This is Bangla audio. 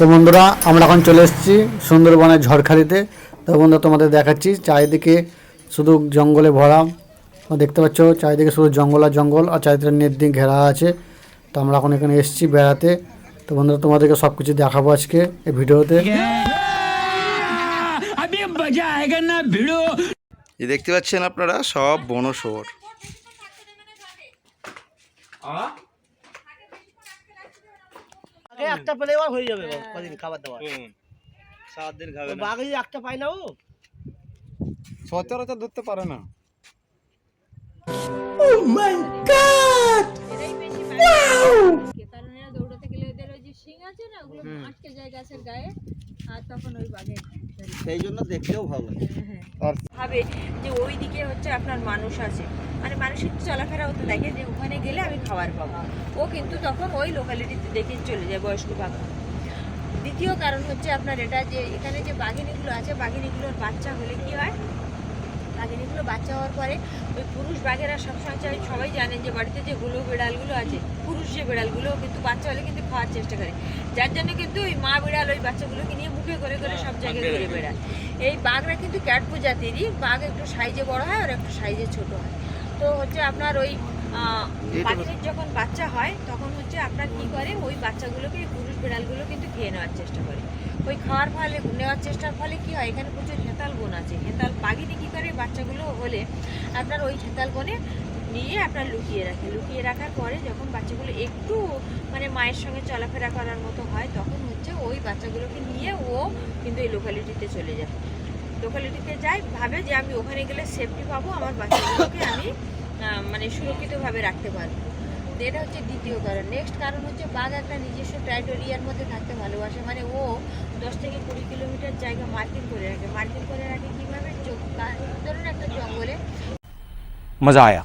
তো বন্ধুরা আমরা এখন চলে এসেছি সুন্দরবনের ঝড়খালিতে। তো বন্ধুরা তোমাদের দেখাচ্ছি চারিদিকে শুধু জঙ্গলে ভরা। দেখতে পাচ্ছ চারিদিকে শুধু জঙ্গল আর জঙ্গল আর চারিদিকে নেট দিয়ে ঘেরা আছে। তো আমরা এখন এখানে এসেছি বেড়াতে। তো বন্ধুরা তোমাদেরকে সব কিছু দেখাবো আজকে এই ভিডিওতে। দেখতে পাচ্ছেন আপনারা সব বনশোর একটা পেলে এবার হয়ে যাবে কদিন খাবার দাবার। সাত দিন খাবে বাঘ যদি একটা পাই না ও। সচরাচর ধরতে পারে না। কারণ এরা দৌড়াতে গেলে ওদের ওই যে শিং আছে না ওগুলো আটকে যায় গাছের গায়ে আর তখন ওই বাঘে সেই জন্য দেখতেও ভালো লাগে। ভাবে যে ওইদিকে হচ্ছে আপনার মানুষ আছে। মানে মানুষের চলাফেরা হতে দেখে যে ওখানে গেলে আমি খাবার পাবো। ও কিন্তু তখন ওই লোকালিটিতে দেখে চলে যায় বয়স্ক বাঘ দ্বিতীয় কারণ হচ্ছে আপনার এটা যে এখানে যে বাঘিনীগুলো আছে বাঘিনীগুলোর বাচ্চা হলে কি হয়? বাঘিনীগুলো বাচ্চা হওয়ার পরে ওই পুরুষ বাঘেরা সবসময় চাই সবাই জানেন যে বাড়িতে যে গুলো বিড়ালগুলো আছে পুরুষ যে বিড়ালগুলো কিন্তু বাচ্চা হলে কিন্তু খাওয়ার চেষ্টা করে। যার জন্য কিন্তু ওই মা বিড়াল ওই বাচ্চাগুলোকে নিয়ে মুখে করে করে সব জায়গায় ঘুরে বেড়ায়। এই বাঘরা কিন্তু ক্যাট প্রজাতিরই বাঘ একটু সাইজে বড় হয় আর একটু সাইজে ছোট হয়। তো হচ্ছে আপনার ওই বাঘের যখন বাচ্চা হয় তখন হচ্ছে আপনার কি করে ওই বাচ্চাগুলোকে পুরুষ বিড়ালগুলো কিন্তু খেয়ে নেওয়ার চেষ্টা করে। ওই খাওয়ার ফলে নেওয়ার চেষ্টার ফলে কি হয় এখানে প্রচুর হেতাল বন আছে। হেতাল বাঘিনী কি করে বাচ্চাগুলো হলে আপনার ওই হেতাল বনে নিয়ে আপনার লুকিয়ে রাখে। লুকিয়ে রাখার পরে যখন বাচ্চাগুলো একটু মানে মায়ের সঙ্গে চলাফেরা করার মতো হয় তখন হচ্ছে ওই বাচ্চাগুলোকে নিয়ে ও কিন্তু এই লোকালিটিতে চলে যায়। লোকালিটিতে যাই, ভাবে যে আমি ওখানে গেলে সেফটি পাবো, আমার বাচ্চাগুলোকে আমি মানে সুরক্ষিতভাবে রাখতে পারব। এটা হচ্ছে দ্বিতীয় কারণ। নেক্সট কারণ হচ্ছে বাঘ একটা নিজস্ব টেরিটোরিয়ার মধ্যে থাকতে ভালোবাসে। মানে ও দশ থেকে কুড়ি কিলোমিটার জায়গা মার্কিং করে রাখে। মার্কিং করে রাখে কীভাবে? চোখ ধরুন একটা জঙ্গলে। মজা আয়া।